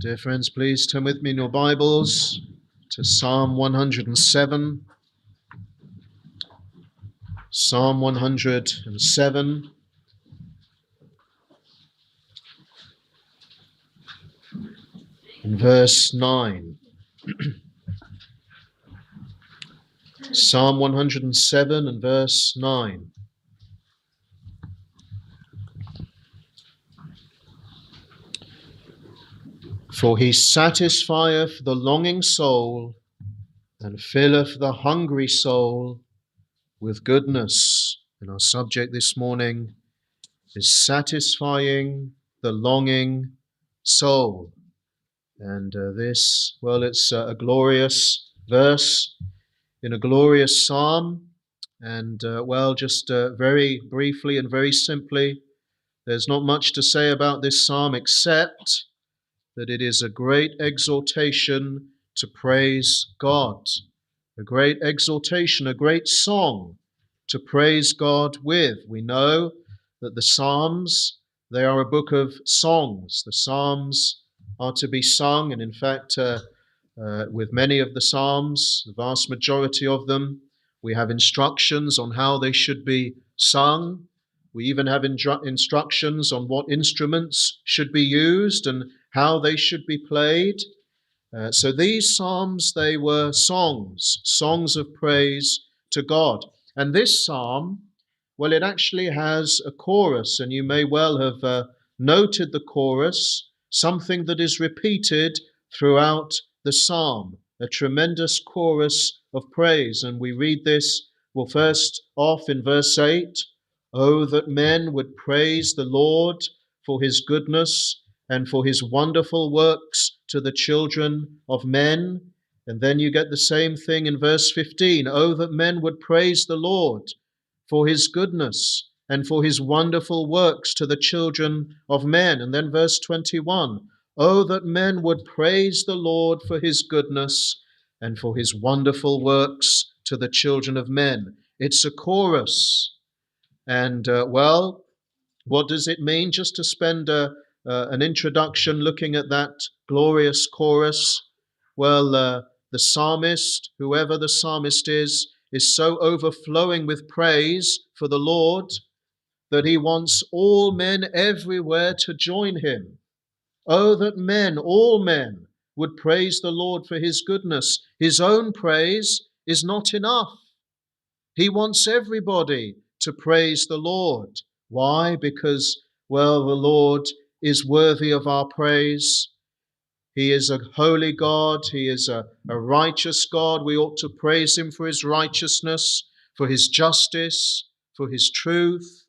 Dear friends, please turn with me in your Bibles to Psalm 107. Psalm 107. In verse 9. Psalm 107 and verse 9. For he satisfieth the longing soul and filleth the hungry soul with goodness. And our subject this morning is satisfying the longing soul. And uh, this, well, it's uh, a glorious verse in a glorious psalm. And, uh, well, just uh, very briefly and very simply, there's not much to say about this psalm except that it is a great exhortation to praise God, a great exhortation, a great song to praise God with. We know that the Psalms, they are a book of songs. The Psalms are to be sung, and in fact, uh, uh, with many of the Psalms, the vast majority of them, we have instructions on how they should be sung. We even have instru- instructions on what instruments should be used and how they should be played. Uh, so these psalms, they were songs, songs of praise to God. And this psalm, well, it actually has a chorus, and you may well have uh, noted the chorus, something that is repeated throughout the psalm, a tremendous chorus of praise. And we read this, well, first off in verse 8 Oh, that men would praise the Lord for his goodness and for his wonderful works to the children of men. And then you get the same thing in verse 15 Oh, that men would praise the Lord for his goodness and for his wonderful works to the children of men. And then verse 21 Oh, that men would praise the Lord for his goodness and for his wonderful works to the children of men. It's a chorus. And, uh, well, what does it mean just to spend a, uh, an introduction looking at that glorious chorus. Well, uh, the psalmist, whoever the psalmist is, is so overflowing with praise for the Lord that he wants all men everywhere to join him. Oh, that men, all men, would praise the Lord for his goodness. His own praise is not enough. He wants everybody to praise the Lord. Why? Because, well, the Lord is worthy of our praise. He is a holy God. He is a, a righteous God. We ought to praise Him for His righteousness, for His justice, for His truth,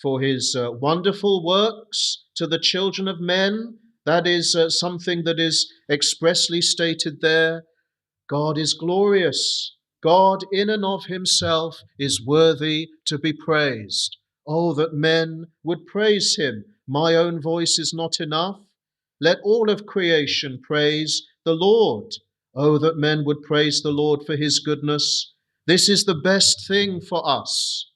for His uh, wonderful works to the children of men. That is uh, something that is expressly stated there. God is glorious. God, in and of Himself, is worthy to be praised. Oh, that men would praise Him my own voice is not enough. Let all of creation praise the Lord. Oh, that men would praise the Lord for his goodness. This is the best thing for us.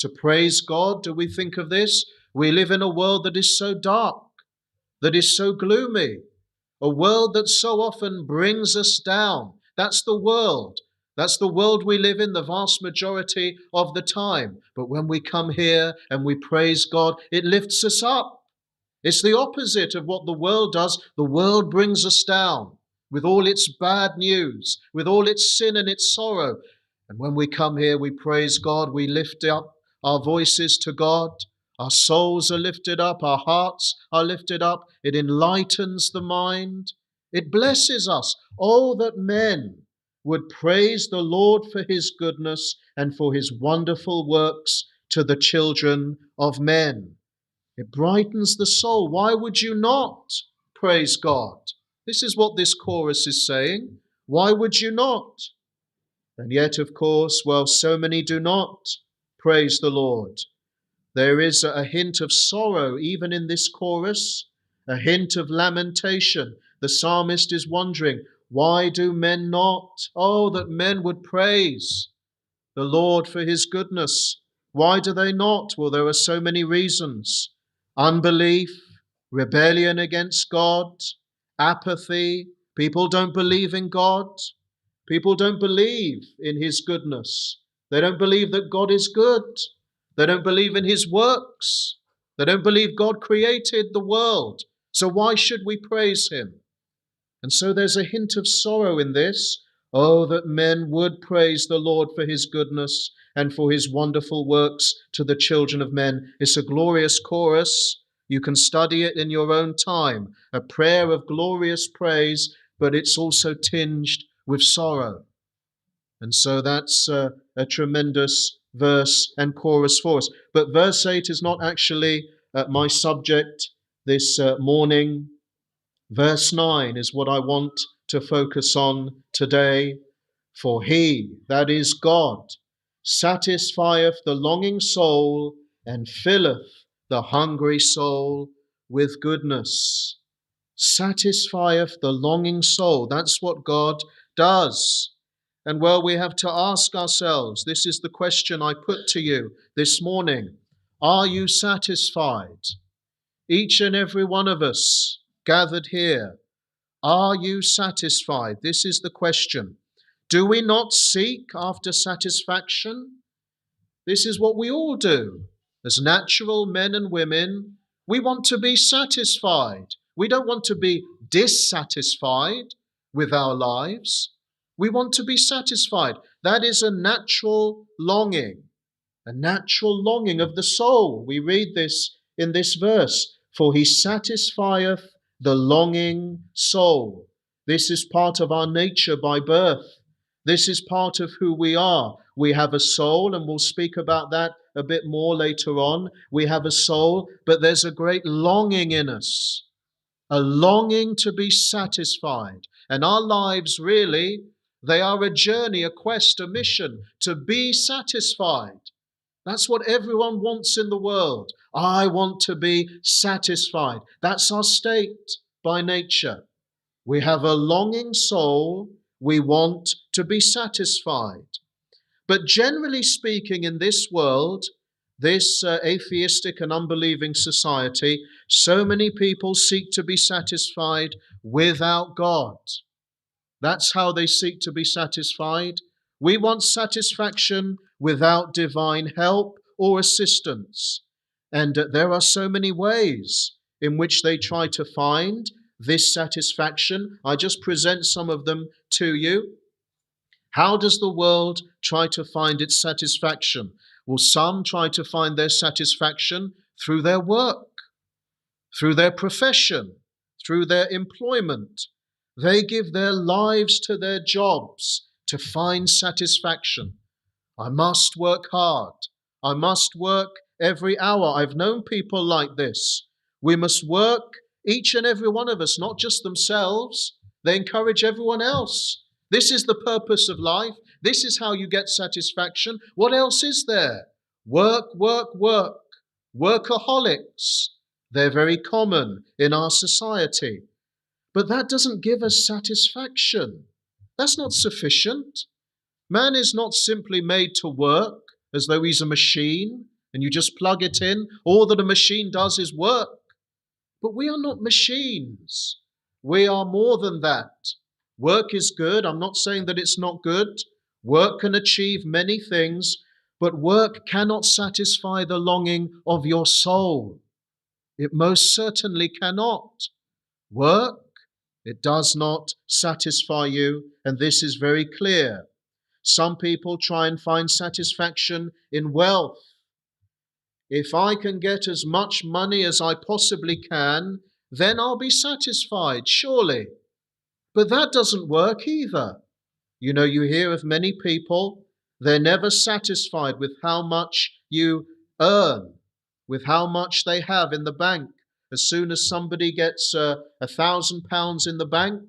To praise God, do we think of this? We live in a world that is so dark, that is so gloomy, a world that so often brings us down. That's the world. That's the world we live in the vast majority of the time. But when we come here and we praise God, it lifts us up. It's the opposite of what the world does. The world brings us down with all its bad news, with all its sin and its sorrow. And when we come here, we praise God, we lift up our voices to God. Our souls are lifted up, our hearts are lifted up. It enlightens the mind, it blesses us. Oh, that men would praise the Lord for his goodness and for his wonderful works to the children of men. It brightens the soul. Why would you not praise God? This is what this chorus is saying. Why would you not? And yet, of course, while so many do not praise the Lord. There is a hint of sorrow even in this chorus, a hint of lamentation. The psalmist is wondering, why do men not? Oh, that men would praise the Lord for his goodness. Why do they not? Well, there are so many reasons unbelief, rebellion against God, apathy. People don't believe in God. People don't believe in His goodness. They don't believe that God is good. They don't believe in His works. They don't believe God created the world. So why should we praise Him? And so there's a hint of sorrow in this. Oh, that men would praise the Lord for His goodness and for His wonderful works to the children of men. It's a glorious chorus. You can study it in your own time. A prayer of glorious praise, but it's also tinged with sorrow. And so that's uh, a tremendous verse and chorus for us. But verse 8 is not actually uh, my subject this uh, morning. Verse 9 is what I want to focus on today. For he, that is God, satisfieth the longing soul and filleth the hungry soul with goodness. Satisfieth the longing soul. That's what God does. And well, we have to ask ourselves this is the question I put to you this morning Are you satisfied? Each and every one of us gathered here, are you satisfied? This is the question. Do we not seek after satisfaction? This is what we all do. As natural men and women, we want to be satisfied. We don't want to be dissatisfied with our lives. We want to be satisfied. That is a natural longing, a natural longing of the soul. We read this in this verse For he satisfieth the longing soul. This is part of our nature by birth. This is part of who we are. We have a soul, and we'll speak about that a bit more later on. We have a soul, but there's a great longing in us, a longing to be satisfied. And our lives really, they are a journey, a quest, a mission to be satisfied. That's what everyone wants in the world. I want to be satisfied. That's our state by nature. We have a longing soul we want to be satisfied. But generally speaking, in this world, this uh, atheistic and unbelieving society, so many people seek to be satisfied without God. That's how they seek to be satisfied. We want satisfaction without divine help or assistance. And uh, there are so many ways in which they try to find this satisfaction. I just present some of them to you. How does the world try to find its satisfaction? Well, some try to find their satisfaction through their work, through their profession, through their employment. They give their lives to their jobs to find satisfaction. I must work hard. I must work every hour. I've known people like this. We must work each and every one of us, not just themselves. They encourage everyone else. This is the purpose of life. This is how you get satisfaction. What else is there? Work, work, work. Workaholics. They're very common in our society. But that doesn't give us satisfaction. That's not sufficient. Man is not simply made to work as though he's a machine and you just plug it in. All that a machine does is work. But we are not machines. We are more than that. Work is good. I'm not saying that it's not good. Work can achieve many things, but work cannot satisfy the longing of your soul. It most certainly cannot. Work, it does not satisfy you, and this is very clear. Some people try and find satisfaction in wealth. If I can get as much money as I possibly can, then I'll be satisfied, surely. But that doesn't work either. You know, you hear of many people, they're never satisfied with how much you earn, with how much they have in the bank. As soon as somebody gets uh, a thousand pounds in the bank,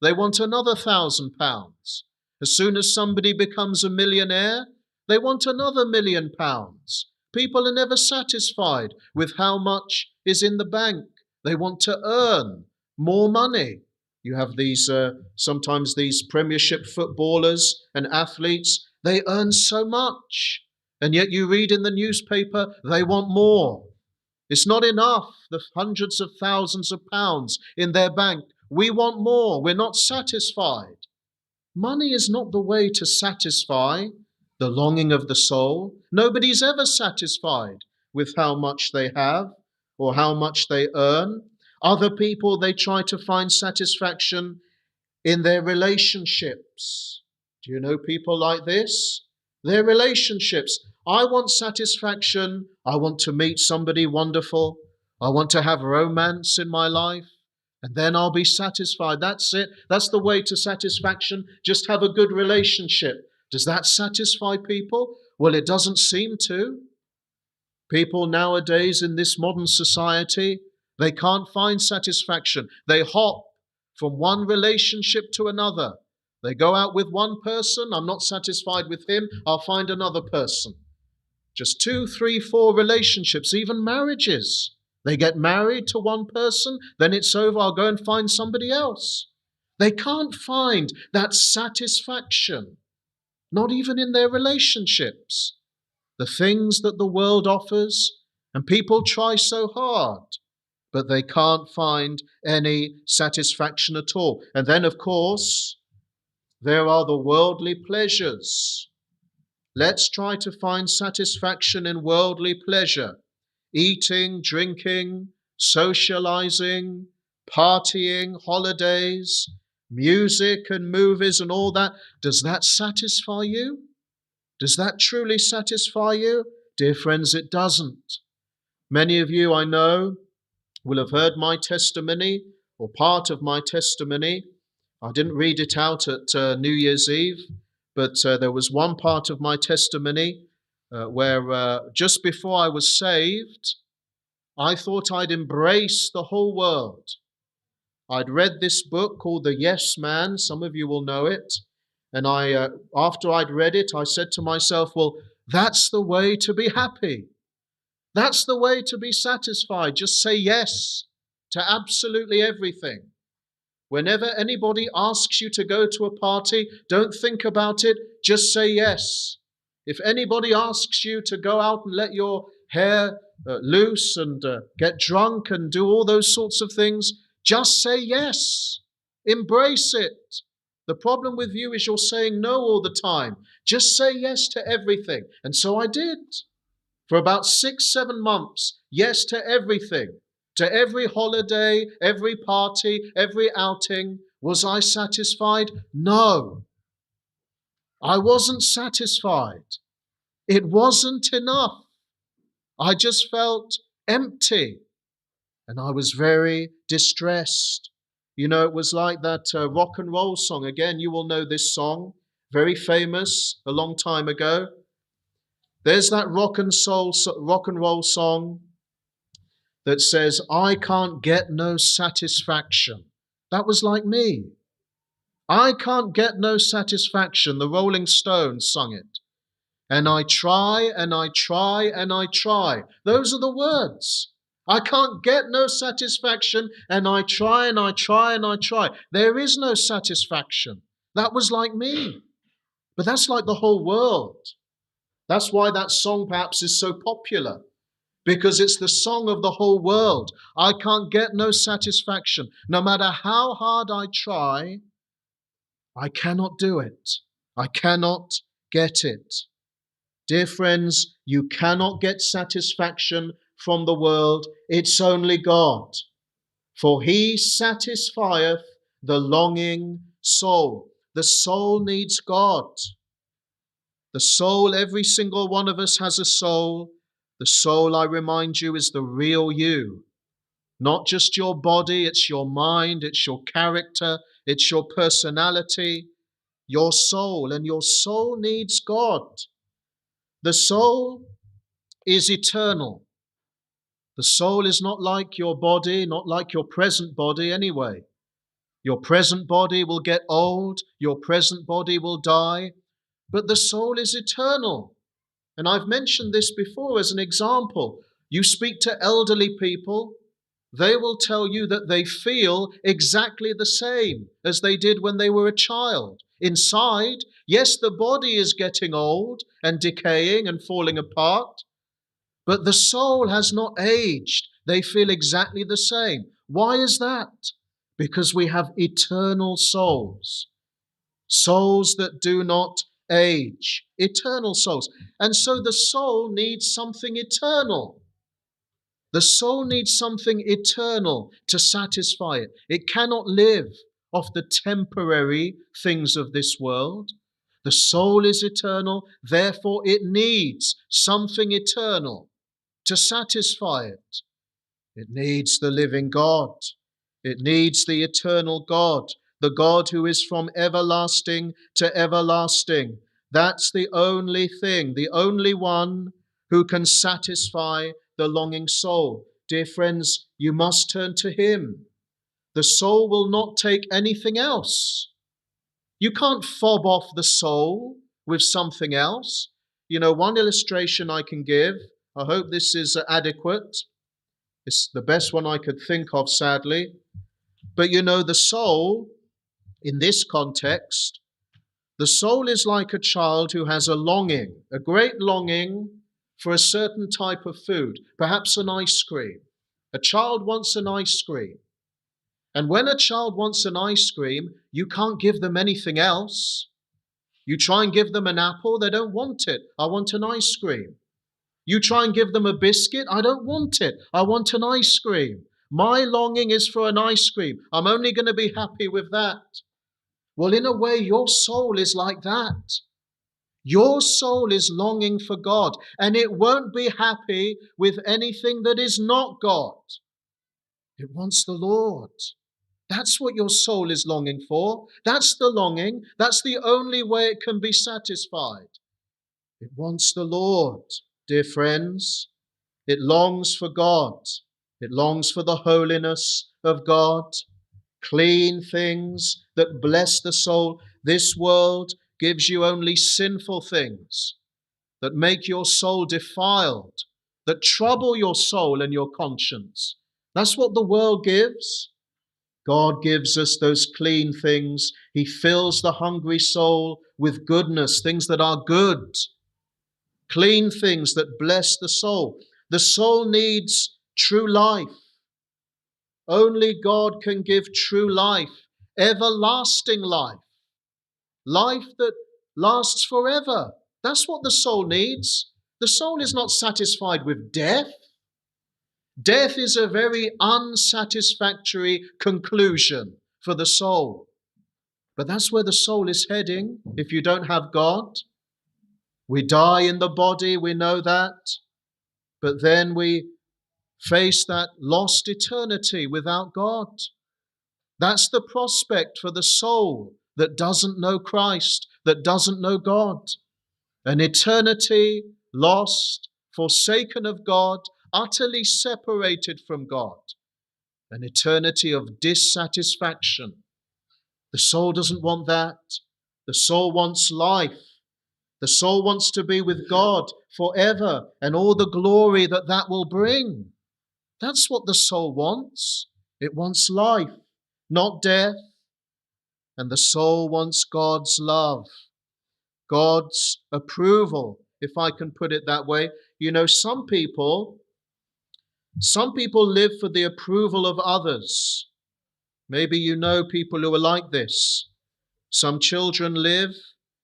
they want another thousand pounds. As soon as somebody becomes a millionaire, they want another million pounds. People are never satisfied with how much is in the bank. They want to earn more money. You have these, uh, sometimes these premiership footballers and athletes, they earn so much. And yet you read in the newspaper, they want more. It's not enough, the hundreds of thousands of pounds in their bank. We want more. We're not satisfied. Money is not the way to satisfy the longing of the soul. Nobody's ever satisfied with how much they have or how much they earn. Other people, they try to find satisfaction in their relationships. Do you know people like this? Their relationships. I want satisfaction. I want to meet somebody wonderful. I want to have romance in my life. And then I'll be satisfied. That's it. That's the way to satisfaction. Just have a good relationship. Does that satisfy people? Well, it doesn't seem to. People nowadays in this modern society, they can't find satisfaction. They hop from one relationship to another. They go out with one person, I'm not satisfied with him, I'll find another person. Just two, three, four relationships, even marriages. They get married to one person, then it's over, I'll go and find somebody else. They can't find that satisfaction, not even in their relationships the things that the world offers, and people try so hard, but they can't find any satisfaction at all. And then, of course, there are the worldly pleasures. Let's try to find satisfaction in worldly pleasure eating, drinking, socializing, partying, holidays, music and movies and all that. Does that satisfy you? Does that truly satisfy you? Dear friends, it doesn't. Many of you I know will have heard my testimony or part of my testimony. I didn't read it out at uh, New Year's Eve, but uh, there was one part of my testimony uh, where uh, just before I was saved, I thought I'd embrace the whole world. I'd read this book called The Yes Man. Some of you will know it. And I, uh, after I'd read it, I said to myself, well, that's the way to be happy. That's the way to be satisfied. Just say yes to absolutely everything. Whenever anybody asks you to go to a party, don't think about it, just say yes. If anybody asks you to go out and let your hair uh, loose and uh, get drunk and do all those sorts of things, just say yes. Embrace it. The problem with you is you're saying no all the time. Just say yes to everything. And so I did. For about six, seven months, yes to everything. To every holiday, every party, every outing. Was I satisfied? No. I wasn't satisfied. It wasn't enough. I just felt empty. And I was very distressed. You know, it was like that uh, rock and roll song. Again, you will know this song, very famous a long time ago. There's that rock and soul, rock and roll song that says, "I can't get no satisfaction." That was like me. I can't get no satisfaction. The Rolling Stones sung it. And I try and I try and I try. Those are the words. I can't get no satisfaction, and I try and I try and I try. There is no satisfaction. That was like me. But that's like the whole world. That's why that song perhaps is so popular, because it's the song of the whole world. I can't get no satisfaction. No matter how hard I try, I cannot do it. I cannot get it. Dear friends, you cannot get satisfaction from the world, it's only God. For he satisfieth the longing soul. The soul needs God. The soul, every single one of us has a soul. The soul, I remind you, is the real you. Not just your body, it's your mind, it's your character, it's your personality, your soul, and your soul needs God. The soul is eternal. The soul is not like your body, not like your present body anyway. Your present body will get old, your present body will die, but the soul is eternal. And I've mentioned this before as an example. You speak to elderly people, they will tell you that they feel exactly the same as they did when they were a child. Inside, yes, the body is getting old and decaying and falling apart, but the soul has not aged. They feel exactly the same. Why is that? Because we have eternal souls, souls that do not age, eternal souls. And so the soul needs something eternal. The soul needs something eternal to satisfy it. It cannot live off the temporary things of this world. The soul is eternal, therefore, it needs something eternal to satisfy it. It needs the living God. It needs the eternal God, the God who is from everlasting to everlasting. That's the only thing, the only one who can satisfy the longing soul. Dear friends, you must turn to Him. The soul will not take anything else. You can't fob off the soul with something else. You know, one illustration I can give, I hope this is adequate. It's the best one I could think of, sadly. But you know, the soul, in this context, the soul is like a child who has a longing, a great longing for a certain type of food, perhaps an ice cream. A child wants an ice cream. And when a child wants an ice cream, you can't give them anything else. You try and give them an apple, they don't want it. I want an ice cream. You try and give them a biscuit, I don't want it. I want an ice cream. My longing is for an ice cream. I'm only going to be happy with that. Well, in a way, your soul is like that. Your soul is longing for God, and it won't be happy with anything that is not God. It wants the Lord. That's what your soul is longing for. That's the longing. That's the only way it can be satisfied. It wants the Lord, dear friends. It longs for God. It longs for the holiness of God, clean things that bless the soul. This world gives you only sinful things that make your soul defiled, that trouble your soul and your conscience. That's what the world gives. God gives us those clean things. He fills the hungry soul with goodness, things that are good, clean things that bless the soul. The soul needs true life. Only God can give true life, everlasting life life that lasts forever. That's what the soul needs. The soul is not satisfied with death. Death is a very unsatisfactory conclusion for the soul. But that's where the soul is heading if you don't have God. We die in the body, we know that. But then we face that lost eternity without God. That's the prospect for the soul that doesn't know Christ, that doesn't know God. An eternity lost, forsaken of God, utterly separated from God. An eternity of dissatisfaction. The soul doesn't want that. The soul wants life. The soul wants to be with God forever and all the glory that that will bring. That's what the soul wants. It wants life, not death, and the soul wants God's love, God's approval, if I can put it that way. You know, some people, some people live for the approval of others. Maybe you know people who are like this. Some children live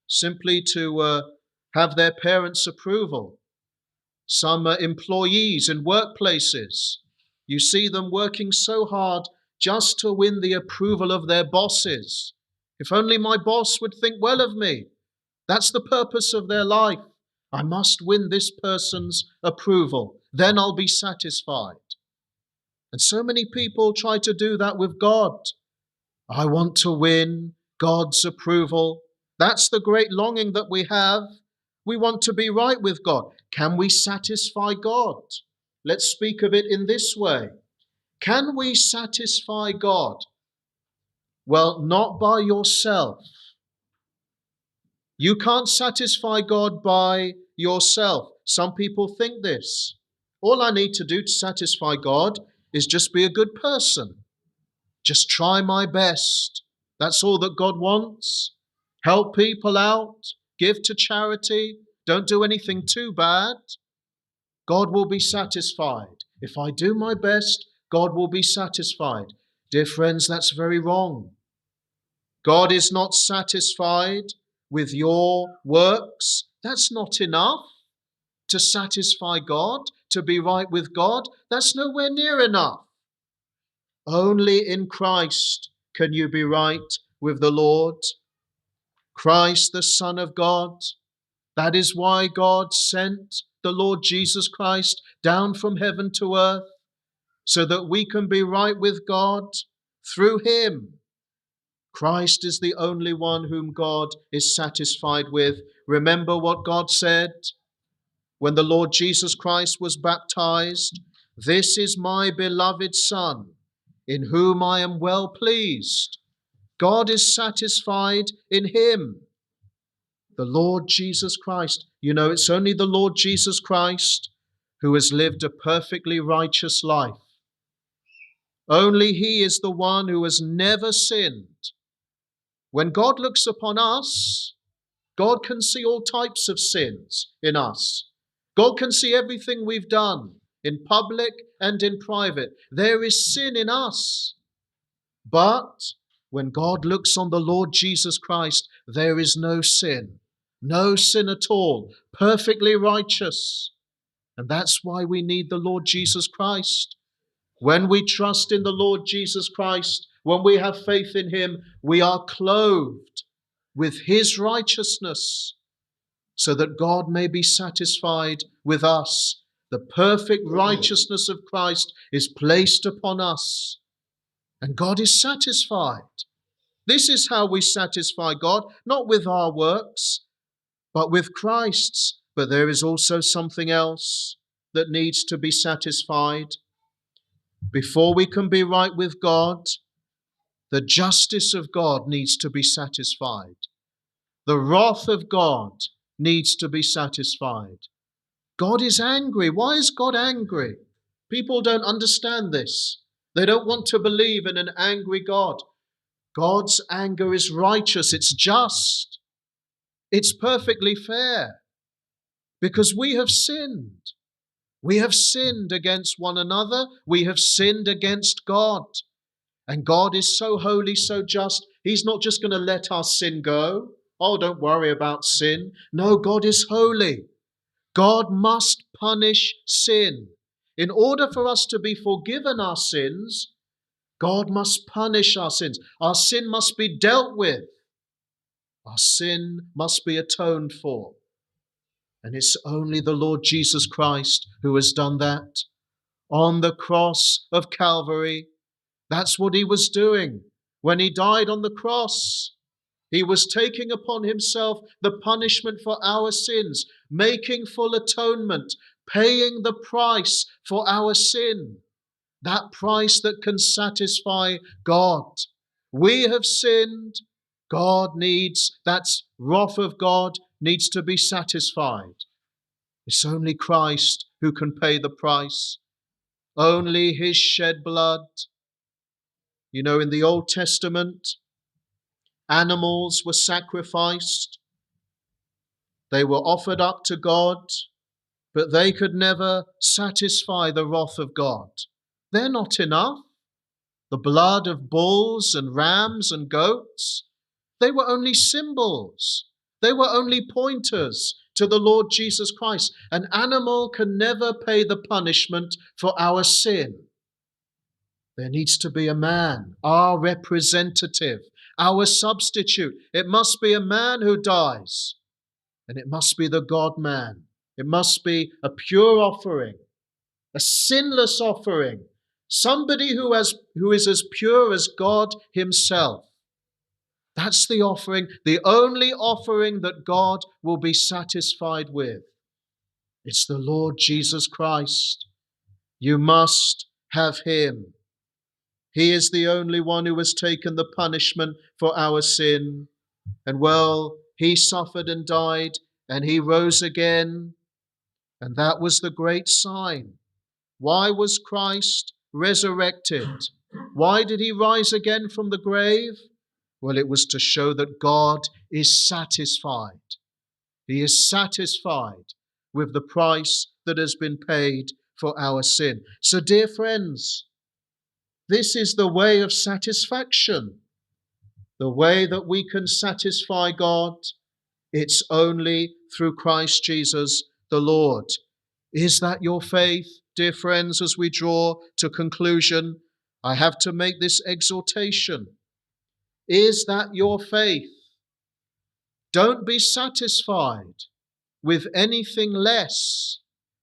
simply to uh, have their parents' approval. Some uh, employees in workplaces, you see them working so hard just to win the approval of their bosses. If only my boss would think well of me. That's the purpose of their life. I must win this person's approval. Then I'll be satisfied. And so many people try to do that with God. I want to win God's approval. That's the great longing that we have. We want to be right with God. Can we satisfy God? Let's speak of it in this way. Can we satisfy God? Well, not by yourself. You can't satisfy God by yourself. Some people think this. All I need to do to satisfy God is just be a good person. Just try my best. That's all that God wants. Help people out, give to charity, don't do anything too bad. God will be satisfied. If I do my best, God will be satisfied. Dear friends, that's very wrong. God is not satisfied with your works. That's not enough to satisfy God, to be right with God. That's nowhere near enough. Only in Christ can you be right with the Lord. Christ, the Son of God. That is why God sent the Lord Jesus Christ down from heaven to earth, so that we can be right with God through Him. Christ is the only one whom God is satisfied with. Remember what God said when the Lord Jesus Christ was baptized This is my beloved Son, in whom I am well pleased. God is satisfied in Him. The Lord Jesus Christ. You know, it's only the Lord Jesus Christ who has lived a perfectly righteous life. Only He is the one who has never sinned. When God looks upon us, God can see all types of sins in us. God can see everything we've done in public and in private. There is sin in us. But when God looks on the Lord Jesus Christ, there is no sin. No sin at all. Perfectly righteous. And that's why we need the Lord Jesus Christ. When we trust in the Lord Jesus Christ, when we have faith in Him, we are clothed with His righteousness so that God may be satisfied with us. The perfect righteousness of Christ is placed upon us, and God is satisfied. This is how we satisfy God, not with our works, but with Christ's. But there is also something else that needs to be satisfied. Before we can be right with God, the justice of God needs to be satisfied. The wrath of God needs to be satisfied. God is angry. Why is God angry? People don't understand this. They don't want to believe in an angry God. God's anger is righteous, it's just, it's perfectly fair because we have sinned. We have sinned against one another, we have sinned against God. And God is so holy, so just, He's not just going to let our sin go. Oh, don't worry about sin. No, God is holy. God must punish sin. In order for us to be forgiven our sins, God must punish our sins. Our sin must be dealt with. Our sin must be atoned for. And it's only the Lord Jesus Christ who has done that. On the cross of Calvary, that's what he was doing when he died on the cross. He was taking upon himself the punishment for our sins, making full atonement, paying the price for our sin, that price that can satisfy God. We have sinned. God needs, that wrath of God needs to be satisfied. It's only Christ who can pay the price. Only his shed blood. You know, in the Old Testament, Animals were sacrificed, they were offered up to God, but they could never satisfy the wrath of God. They're not enough. The blood of bulls and rams and goats, they were only symbols. They were only pointers to the Lord Jesus Christ. An animal can never pay the punishment for our sin. There needs to be a man, our representative, our substitute. It must be a man who dies, and it must be the God man. It must be a pure offering, a sinless offering, somebody who, has, who is as pure as God Himself. That's the offering, the only offering that God will be satisfied with. It's the Lord Jesus Christ. You must have Him. He is the only one who has taken the punishment for our sin. And well, he suffered and died, and he rose again. And that was the great sign. Why was Christ resurrected? Why did he rise again from the grave? Well, it was to show that God is satisfied. He is satisfied with the price that has been paid for our sin. So, dear friends, this is the way of satisfaction. The way that we can satisfy God, it's only through Christ Jesus the Lord. Is that your faith, dear friends, as we draw to conclusion? I have to make this exhortation. Is that your faith? Don't be satisfied with anything less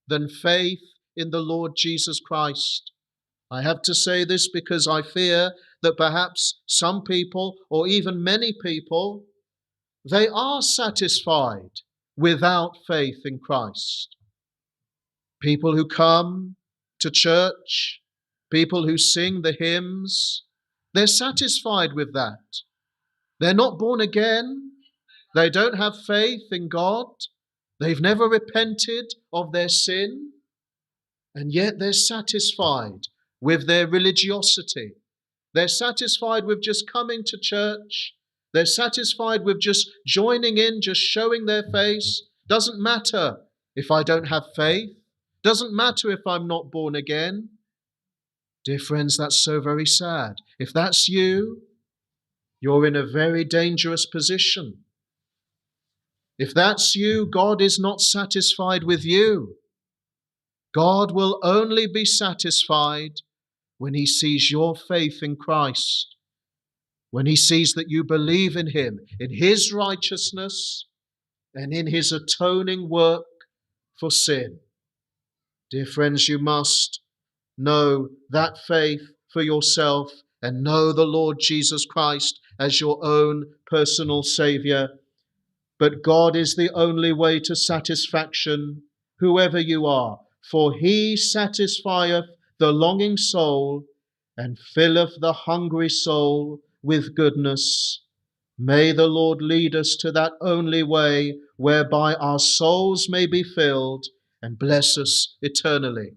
than faith in the Lord Jesus Christ. I have to say this because I fear that perhaps some people, or even many people, they are satisfied without faith in Christ. People who come to church, people who sing the hymns, they're satisfied with that. They're not born again. They don't have faith in God. They've never repented of their sin. And yet they're satisfied with their religiosity. They're satisfied with just coming to church. They're satisfied with just joining in, just showing their face. Doesn't matter if I don't have faith. Doesn't matter if I'm not born again. Dear friends, that's so very sad. If that's you, you're in a very dangerous position. If that's you, God is not satisfied with you. God will only be satisfied when He sees your faith in Christ, when He sees that you believe in Him, in His righteousness, and in His atoning work for sin. Dear friends, you must know that faith for yourself and know the Lord Jesus Christ as your own personal Saviour. But God is the only way to satisfaction, whoever you are, for He satisfieth the longing soul and filleth the hungry soul with goodness. May the Lord lead us to that only way whereby our souls may be filled and bless us eternally.